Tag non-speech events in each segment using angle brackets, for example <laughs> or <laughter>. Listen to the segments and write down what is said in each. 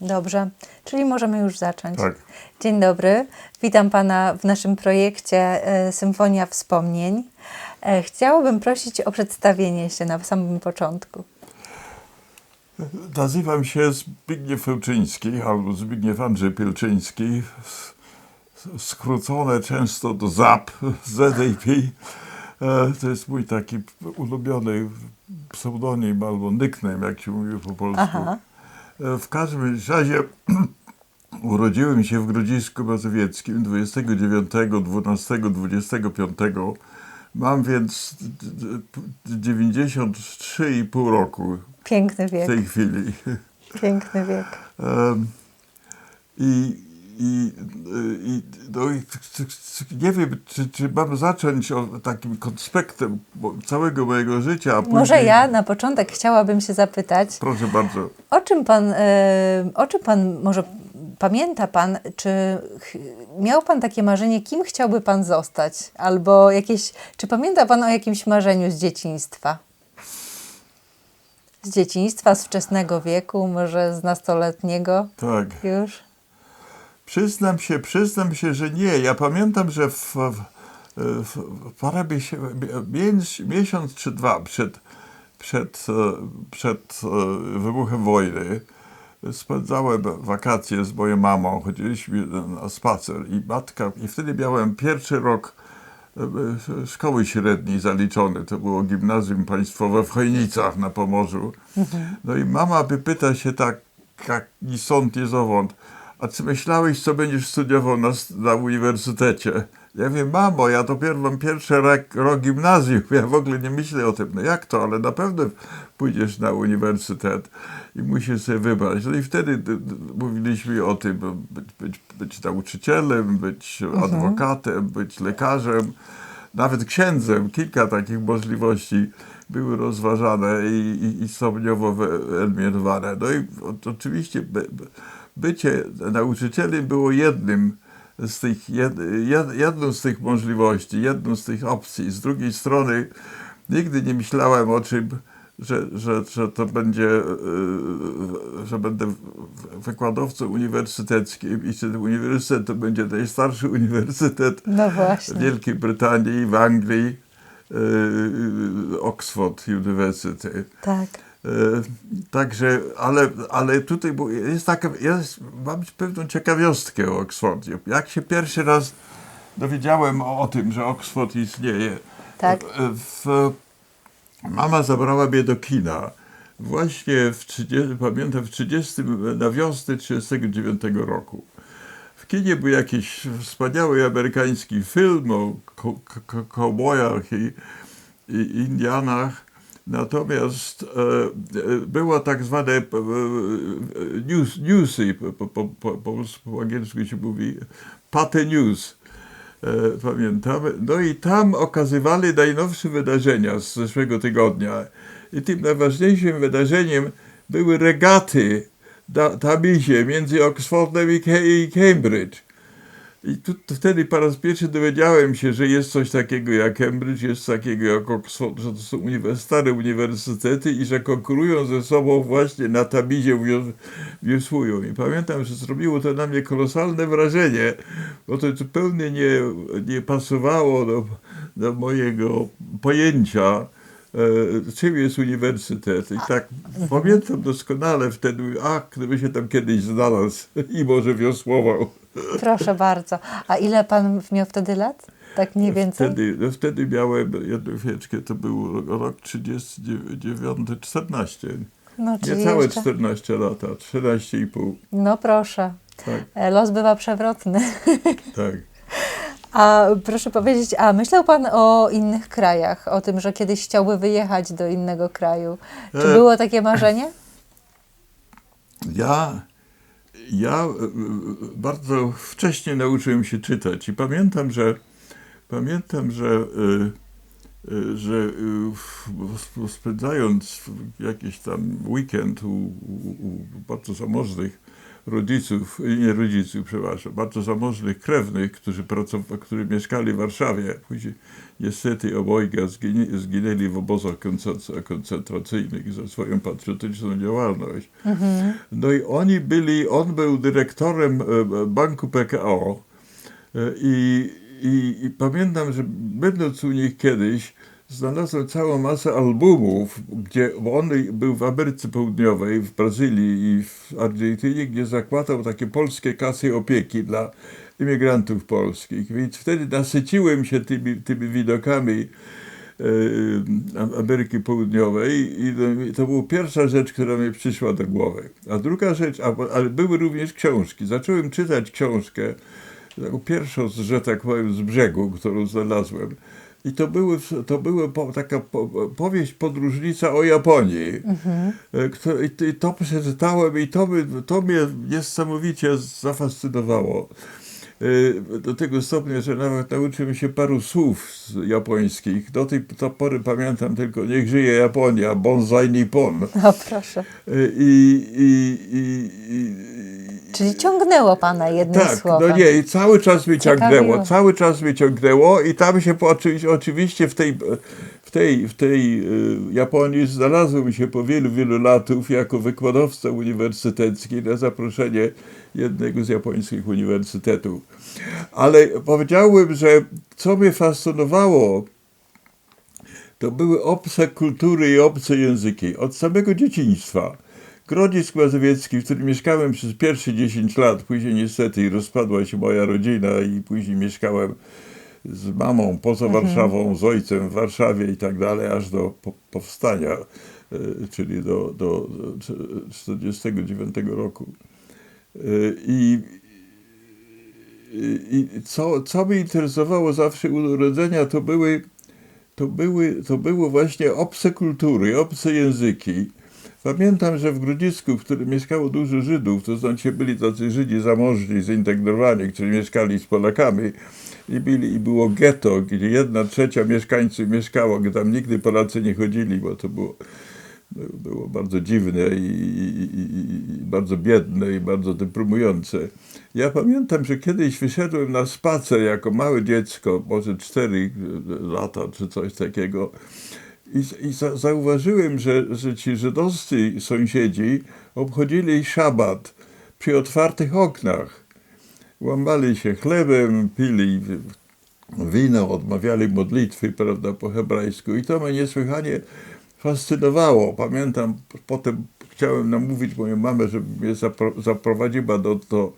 Dobrze, czyli możemy już zacząć. Tak. Dzień dobry, witam Pana w naszym projekcie e, Symfonia Wspomnień. E, Chciałabym prosić o przedstawienie się na samym początku. Nazywam się Zbigniew Fełczyński albo Zbigniew Andrzej Pielczyński, skrócone często do ZAP, <laughs> ZAP. E, To jest mój taki ulubiony pseudonim albo nickname, jak się mówi po polsku. Aha. E, W każdym razie <clears throat> urodziłem się w Grodzisku Mazowieckim 29, 12, 25. Mam więc d- d- 93,5 roku Piękny w wiek, tej chwili. piękny wiek. <laughs> I, i, i, no i nie wiem, czy, czy mam zacząć o takim konspektem całego mojego życia, a później... Może ja na początek chciałabym się zapytać, Proszę bardzo. o czym Pan, e, o czym Pan może pamięta Pan, czy miał Pan takie marzenie, kim chciałby Pan zostać? Albo jakieś, czy pamięta Pan o jakimś marzeniu z dzieciństwa? Z dzieciństwa, z wczesnego wieku, może z nastoletniego Tak. już? Przyznam się, przyznam się, że nie. Ja pamiętam, że w, w, w parę miesię, miesiąc, miesiąc czy dwa przed, przed, e, przed e, wybuchem wojny spędzałem wakacje z moją mamą. Chodziliśmy na spacer i matka, i wtedy miałem pierwszy rok e, szkoły średniej zaliczony. To było gimnazjum państwowe w Chojnicach na Pomorzu. No i mama by pyta się tak, jak ni sąd, ni zowąd, a czy myślałeś, co będziesz studiował na, na uniwersytecie? Ja wiem, mamo, ja dopiero mam pierwszy rok, rok gimnazjum, <laughs> ja w ogóle nie myślę o tym. No jak to, ale na pewno pójdziesz na uniwersytet i musisz sobie wybrać. No i wtedy mówiliśmy o tym, by być, być, być nauczycielem, być adwokatem, być lekarzem, nawet księdzem. Kilka takich możliwości były rozważane i, i, i stopniowo wyeliminowane. No i oczywiście bycie nauczycielem było jednym z tych, jed, jed, jedną z tych możliwości, jedną z tych opcji. Z drugiej strony nigdy nie myślałem o czym, że, że, że to będzie, yy, że będę wykładowcą uniwersyteckim i że ten uniwersytet to będzie najstarszy uniwersytet No w. Wielkiej Brytanii, w Anglii, yy, Oxford University. Tak. E, Także, ale, ale tutaj jest taka, jest, mam pewną ciekawiostkę o Oksfordzie. Jak się pierwszy raz dowiedziałem o, o tym, że Oxford istnieje, Tak. w, w, mama zabrała mnie do kina. Właśnie w 30, pamiętam w 30, na wiosnę 39 roku. W kinie był jakiś wspaniały amerykański film o ko- ko- kowbojach i, i Indianach. Natomiast e, było tak zwane e, news, newsy, po, po, po, po, angielsku się mówi, pate news. E, pamiętam. No i tam okazywali najnowsze wydarzenia z zeszłego tygodnia. I tym najważniejszym wydarzeniem były regaty na Tamizie między Oxfordem i, i Cambridge. I tu, wtedy po raz pierwszy dowiedziałem się, że jest coś takiego jak Cambridge, jest coś takiego jak Oxford, że to są uniwer- stare uniwersytety i że konkurują ze sobą właśnie na wios- wiosłują. I pamiętam, że zrobiło to na mnie kolosalne wrażenie, bo to zupełnie nie, nie pasowało do, do mojego pojęcia, e, czym jest uniwersytet. I tak pamiętam doskonale wtedy, a gdyby się tam kiedyś znalazł i może wiosłował. Proszę bardzo. A ile Pan miał wtedy lat? Tak mniej więcej? Wtedy, no wtedy miałem jedną wieczkę, to był rok 39, 14. No, Niecałe jeszcze... 14 lata, 13,5. No proszę. Tak, E, Los bywa przewrotny. <laughs> tak. A proszę powiedzieć, a myślał Pan o innych krajach? O tym, że kiedyś chciałby wyjechać do innego kraju? Czy E, było takie marzenie? Ja, ja e, e, bardzo wcześnie nauczyłem się czytać i pamiętam, że pamiętam, że, e, że spędzając jakiś tam weekend u, u, u bardzo zamożnych rodziców, nie rodziców, przepraszam, bardzo zamożnych krewnych, którzy, pracow- którzy mieszkali w Warszawie. Później niestety obojga zginęli w obozach koncentra- koncentracyjnych za swoją patriotyczną działalność. No i oni byli, on był dyrektorem e, banku PKO e, i, i, i pamiętam, że będąc u nich kiedyś, znalazłem całą masę albumów, gdzie on był w Ameryce Południowej, w Brazylii i w Argentynie, gdzie zakładał takie polskie kasy opieki dla imigrantów polskich. Więc wtedy nasyciłem się tymi, tymi widokami e, Am- Ameryki Południowej i to- była pierwsza rzecz, która mi przyszła do głowy. A druga rzecz, ale były również książki. Zacząłem czytać książkę, taką pierwszą, że tak powiem, z brzegu, którą znalazłem. I to były, to były po, taka po, powieść podróżnica o Japonii. E, które- I, to- przeczytałem i to, by, to mnie niesamowicie zafascynowało. E, Do tego stopnia, że nawet nauczyłem się paru słów z japońskich. Do tej do pory pamiętam tylko niech żyje Japonia, bonsai nippon. No proszę. E, I, i, i, i, Czyli ciągnęło pana jednym tak, słowem. no nie, cały czas mnie Ciekawiło. ciągnęło, cały czas mnie ciągnęło i tam się po, oczywiście, w tej, w tej, w tej y, Japonii znalazłem się po wielu, wielu latów jako wykładowca uniwersytecki na zaproszenie jednego z japońskich uniwersytetów. Ale powiedziałbym, że co mnie fascynowało, to były obce kultury i obce języki od samego dzieciństwa. Grodzisk Mazowiecki, w którym mieszkałem przez pierwsze 10 lat, później niestety rozpadła się moja rodzina i później mieszkałem z mamą poza Warszawą, z ojcem w Warszawie i tak dalej, aż do po, powstania, e, czyli do, do 1949 roku. E, I, i i co, co mnie interesowało zawsze u urodzenia, to były, to, były, to były właśnie obce kultury, obce języki. Pamiętam, że w Grodzisku, w którym mieszkało dużo Żydów, to znaczy byli tacy Żydzi zamożni, zintegrowani, którzy mieszkali z Polakami i, byli, i było getto, gdzie jedna trzecia mieszkańców mieszkało, gdzie tam nigdy Polacy nie chodzili, bo to było, było bardzo dziwne i, i, i, i bardzo biedne i bardzo deprymujące. Ja pamiętam, że kiedyś wyszedłem na spacer jako małe dziecko, może 4 lata czy coś takiego. I, i za, zauważyłem, że, że ci żydowscy sąsiedzi obchodzili szabat przy otwartych oknach. Łamali się chlebem, pili wino, odmawiali modlitwy, prawda, po hebrajsku. I to mnie niesłychanie fascynowało. Pamiętam, potem chciałem namówić moją mamę, żeby mnie zapro, zaprowadziła do, do,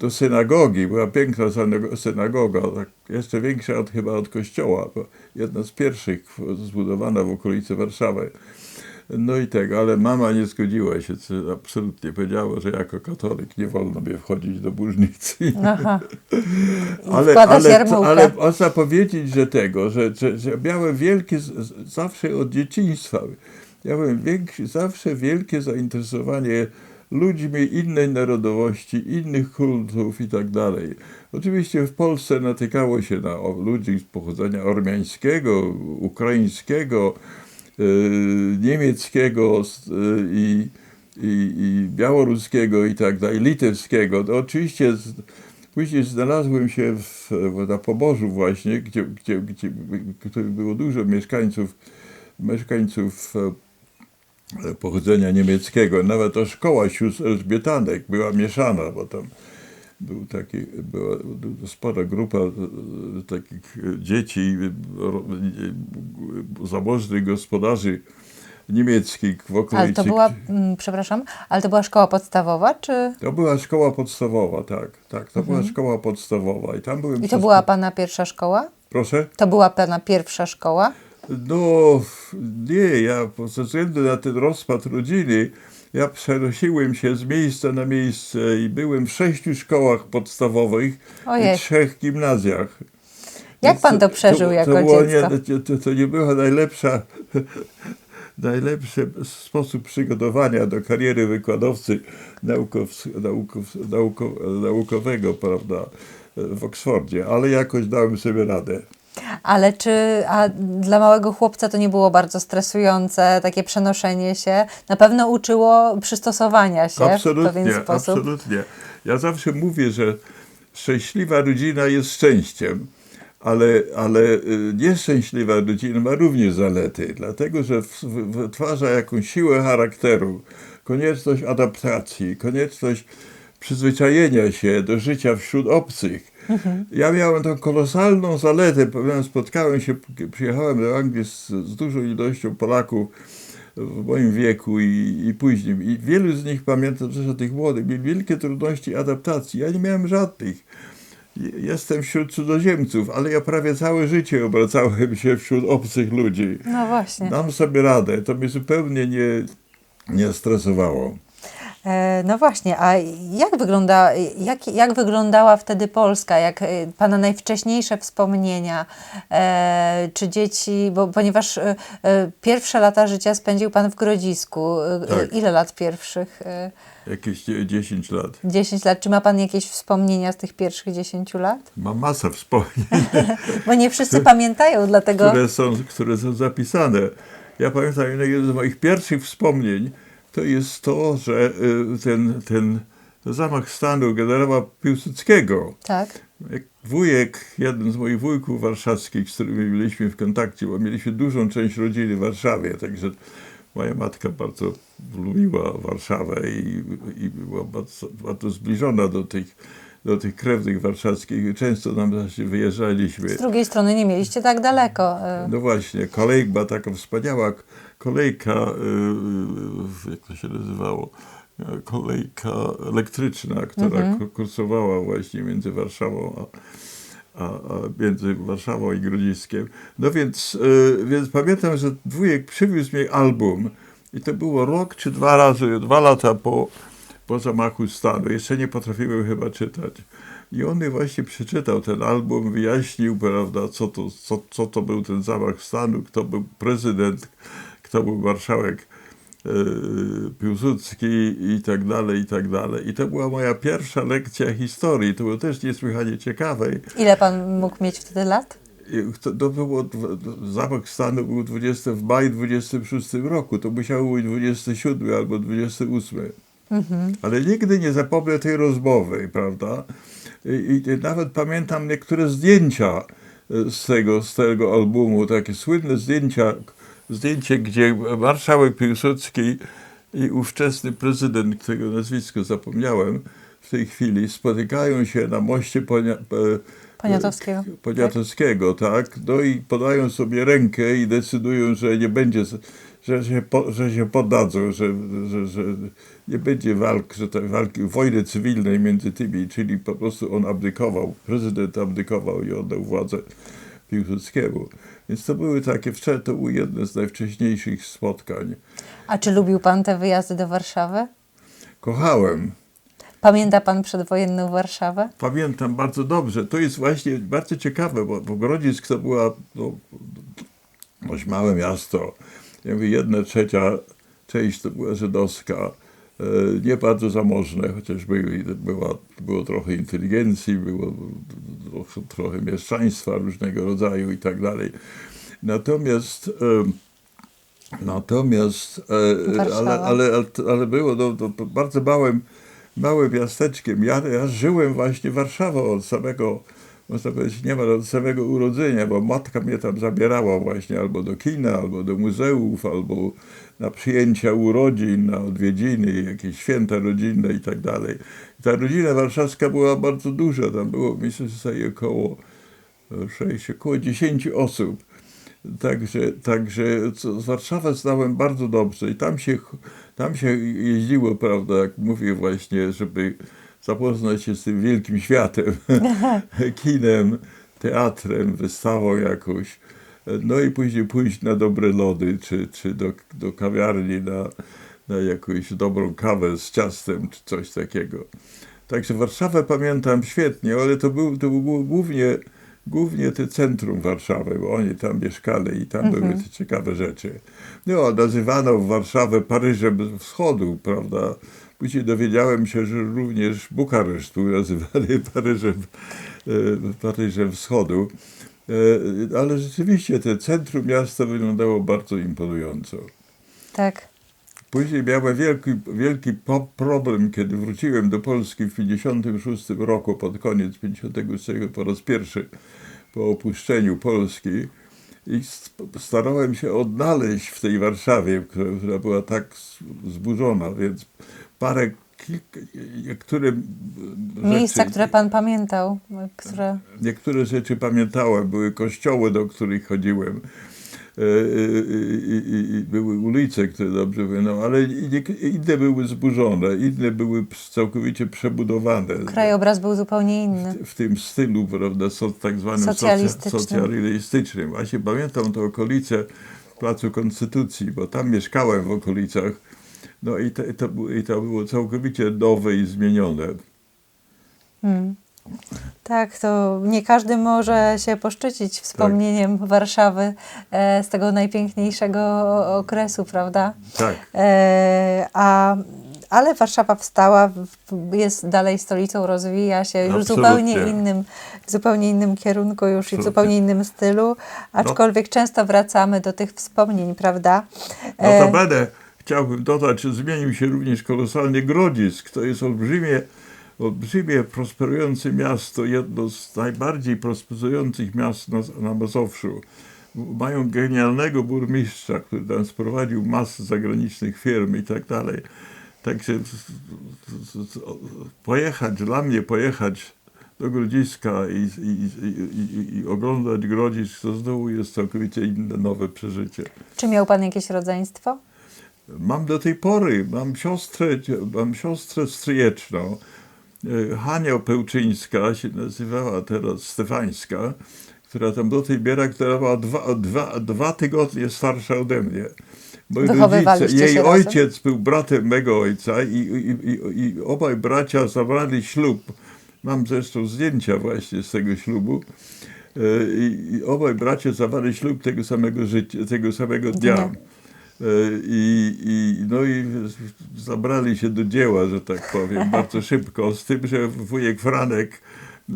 do synagogi. Była piękna synago- synagoga, tak jeszcze większa od, chyba od kościoła. bo Jedna z pierwszych zbudowana w okolicy Warszawy. No i tego, ale mama nie zgodziła się, co absolutnie powiedziała, że jako katolik nie wolno mnie wchodzić do. Aha. <laughs> Ale, ale, ale można powiedzieć, że tego, że, że, że miałem wielkie, zawsze od dzieciństwa, miałem większy, zawsze wielkie zainteresowanie ludźmi innej narodowości, innych kultów i tak. Oczywiście w Polsce natykało się na ludzi z pochodzenia ormiańskiego, ukraińskiego, y, niemieckiego y, i, i, i białoruskiego i tak dalej, litewskiego. No oczywiście z, później znalazłem się w, na Pomorzu właśnie, gdzie, gdzie, gdzie, gdzie było dużo mieszkańców, mieszkańców e, pochodzenia niemieckiego. Nawet ta szkoła sióstr Elżbietanek była mieszana, bo tam był taki, była spora grupa e, takich dzieci, e, e, zamożnych gospodarzy niemieckich w okolicy. Ale to była, mm, przepraszam, ale to była szkoła podstawowa, czy... To była szkoła podstawowa, tak. Tak, to była szkoła podstawowa. I tam byłem Mhm. I to przez- była pana pierwsza szkoła? Proszę? To była pana pierwsza szkoła? No, nie, ja ze względu na ten rozpad rodziny, ja przenosiłem się z miejsca na miejsce i byłem w sześciu szkołach podstawowych Ojej. i trzech gimnazjach. Jak pan to przeżył jako było dziecko? Nie, to, to nie była najlepsza, <laughs> najlepszy sposób przygotowania do kariery wykładowcy naukows, naukows, nauko, naukowego, prawda, w Oksfordzie, ale jakoś dałem sobie radę. Ale czy a dla małego chłopca to nie było bardzo stresujące, takie przenoszenie się? Na pewno uczyło przystosowania się w Absolutnie, pewien sposób. absolutnie. Ja zawsze mówię, że szczęśliwa rodzina jest szczęściem, ale, ale y, nieszczęśliwa rodzina ma również zalety, dlatego że w- w- wytwarza jakąś siłę charakteru, konieczność adaptacji, konieczność przyzwyczajenia się do życia wśród obcych. Ja miałem tą kolosalną zaletę, ponieważ spotkałem się, przyjechałem do Anglii z, z dużą ilością Polaków, w moim wieku i, i później. I wielu z nich, pamiętam, że tych młodych, mieli wielkie trudności adaptacji. Ja nie miałem żadnych. Je- Jestem wśród cudzoziemców, ale ja prawie całe życie obracałem się wśród obcych ludzi. No właśnie. Dam sobie radę. To mnie zupełnie nie, nie stresowało. E, No właśnie, a jak, wygląda, jak, jak wyglądała wtedy Polska? Jak e, Pana najwcześniejsze wspomnienia? E, czy dzieci, bo ponieważ pierwsze lata życia spędził Pan w Grodzisku. Tak. Ile lat pierwszych? Jakieś dzie- 10 lat. 10 lat. Czy ma Pan jakieś wspomnienia z tych pierwszych 10 lat? Mam masę wspomnień. <laughs> Bo nie wszyscy pamiętają, dlatego... które są, które są zapisane. Ja pamiętam, jedno z moich pierwszych wspomnień to jest to, że y, ten, ten zamach stanu generała Piłsudskiego, Tak. jak wujek, jeden z moich wujków warszawskich, z którymi byliśmy w kontakcie, bo mieliśmy dużą część rodziny w Warszawie, także moja matka bardzo lubiła Warszawę i, i była bardzo, bardzo zbliżona do tych, do tych krewnych warszawskich i często nam właśnie wyjeżdżaliśmy. Z drugiej strony nie mieliście tak daleko. e, No właśnie, kolejka, taka wspaniała kolejka, y, jak to się nazywało, kolejka elektryczna, która ku- kursowała właśnie między Warszawą a, a, a między Warszawą i Grodziskiem. No więc, y, więc pamiętam, że wujek przywiózł mi album i to było rok czy dwa razy, dwa lata po, po zamachu stanu. Jeszcze nie potrafiłem chyba czytać. I on mi właśnie przeczytał ten album, wyjaśnił, prawda, co to, co, co to był ten zamach stanu, kto był prezydent, kto był marszałek e, Piłsudski i tak dalej, i tak dalej. I to była moja pierwsza lekcja historii. To było też niesłychanie ciekawe. Ile Pan mógł mieć wtedy lat? To, to było, zamach stanu był 20 w maju 26 roku. To musiało być 27 albo 28. Ale nigdy nie zapomnę tej rozmowy, prawda? I, I nawet pamiętam niektóre zdjęcia e, z tego, z tego albumu, takie słynne zdjęcia, zdjęcie, gdzie marszałek Piłsudski i ówczesny prezydent, którego nazwisko zapomniałem w tej chwili, spotykają się na moście Ponia, e, Poniatowskiego. Poniatowskiego, tak? No i podają sobie rękę i decydują, że nie będzie, że się, po, że się poddadzą, że, że, że nie będzie walk, że tej walki, wojny cywilnej między tymi, czyli po prostu on abdykował, prezydent abdykował i oddał władzę Piłsudskiemu. Więc to były takie, wcze- to było jedne z najwcześniejszych spotkań. A czy lubił Pan te wyjazdy do Warszawy? Kochałem. Pamięta Pan przedwojenną Warszawę? Pamiętam bardzo dobrze. To jest właśnie bardzo ciekawe, bo, bo Grodzisk to była no, dość małe miasto. Ja mówię, jedna trzecia część to była żydowska. E, Nie bardzo zamożne, chociaż były, była, było trochę inteligencji, było trochę, trochę mieszczaństwa różnego rodzaju i tak dalej. Natomiast em, Natomiast, e, ale, ale, ale, było no, to bardzo małym, małym miasteczkiem. Ja, ja żyłem właśnie Warszawą od samego, można powiedzieć, niemal od samego urodzenia, bo matka mnie tam zabierała właśnie albo do kina, albo do muzeów, albo na przyjęcia urodzin, na odwiedziny, jakieś święta rodzinne i tak dalej. Ta rodzina warszawska była bardzo duża, tam było, myślę, że około, e, sześć, około 10 osób. Także, także Warszawę znałem bardzo dobrze i tam się, tam się jeździło, prawda, jak mówię właśnie, żeby zapoznać się z tym wielkim światem, <laughs> kinem, teatrem, wystawą jakąś. No i później pójść na dobre lody, czy, czy do, do kawiarni na, na jakąś dobrą kawę z ciastem, czy coś takiego. Także Warszawę pamiętam świetnie, ale to, był, to było głównie, głównie te centrum Warszawy, bo oni tam mieszkali i tam były te ciekawe rzeczy. No, nazywano Warszawę Paryżem Wschodu, prawda? Później dowiedziałem się, że również Bukareszt był nazywany <laughs> Paryżem, e, Paryżem Wschodu. E, Ale rzeczywiście to centrum miasta wyglądało bardzo imponująco. Tak. Później miałem wielki, wielki problem, kiedy wróciłem do Polski w 56 roku, pod koniec 56 po raz pierwszy po opuszczeniu Polski i starałem się odnaleźć w tej Warszawie, która, była tak zburzona, więc parę, kilka, niektóre Miejsca, rzeczy, które pan pamiętał, które... niektóre rzeczy pamiętałem, były kościoły, do których chodziłem. I, i, i były ulice, które dobrze pamiętam, ale inne były zburzone, inne były całkowicie przebudowane. Krajobraz był zupełnie inny. w tym stylu, prawda, so, tak zwanym socja- Socjalistycznym. socjalistycznym. Właśnie pamiętam te okolice Placu Konstytucji, bo tam mieszkałem w okolicach. No i to, i to, było- i to było całkowicie nowe i zmienione. Hmm. Tak, to nie każdy może się poszczycić wspomnieniem Warszawy e, z tego najpiękniejszego okresu, prawda? Tak. E, a, ale Warszawa wstała, jest dalej stolicą, rozwija się już Absolutnie. zupełnie innym, zupełnie innym kierunku już i w Absolutnie. zupełnie innym stylu, aczkolwiek często wracamy do tych wspomnień, prawda? E, Notabene chciałbym dodać, że zmienił się również kolosalnie Grodzisk. To jest olbrzymie, olbrzymie prosperujące miasto, jedno z najbardziej prosperujących miast na, na Mazowszu. Mają genialnego burmistrza, który tam sprowadził masę zagranicznych firm i tak dalej. Także pojechać, dla mnie pojechać do Grodziska i, i, i, i oglądać Grodzisk, to znowu jest całkowicie inne, nowe przeżycie. Czy miał Pan jakieś rodzeństwo? Mam do tej pory, mam siostrę, mam siostrę stryjeczną. E, Hania Pełczyńska się nazywała teraz Stefańska, która tam do tej biera, która była dwa, dwa, dwa tygodnie starsza ode mnie. Moi rodzice, jej się razem? ojciec był bratem mego ojca i, i, i, i obaj bracia zabrali ślub. Mam zresztą zdjęcia właśnie z tego ślubu. E, I, i obaj bracia zawarli ślub tego samego życia, tego samego dnia. Dnia. E, I, i, no i zabrali się do dzieła, że tak powiem, <laughs> bardzo szybko, z tym, że wujek Franek y,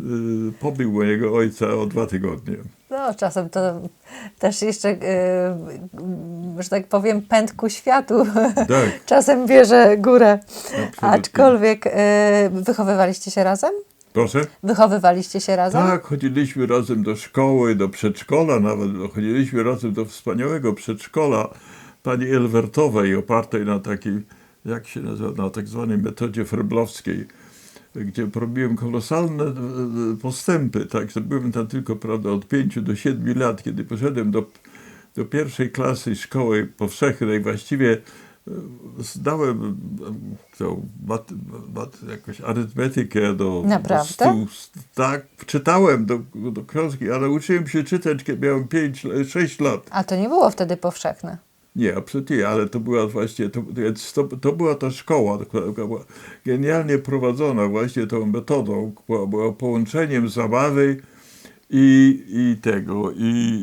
pobił mojego ojca o dwa tygodnie. No, czasem to też jeszcze, e, że tak powiem, pęd ku światu. Tak. <laughs> czasem bierze górę. Absolutnie. Aczkolwiek e, wychowywaliście się razem? Proszę? Wychowywaliście się razem? Tak, chodziliśmy razem do szkoły, do przedszkola nawet. Chodziliśmy razem do wspaniałego przedszkola pani Elwertowej, opartej na takiej, jak się nazywa, na tak zwanej metodzie ferblowskiej, gdzie robiłem kolosalne e, postępy. Także byłem tam tylko prawda, od 5 do 7 lat, kiedy poszedłem do, do pierwszej klasy szkoły powszechnej, właściwie e, zdałem e, tą mat, mat, jakąś arytmetykę do, Naprawdę? do stu, tak, czytałem do, do książki, ale uczyłem się czytać, kiedy miałem 5-6 lat. A to nie było wtedy powszechne. Nie, absolutnie, nie, ale to była właśnie, to, to, to była ta szkoła, która była genialnie prowadzona właśnie tą metodą, była, była połączeniem zabawy i, i tego, i,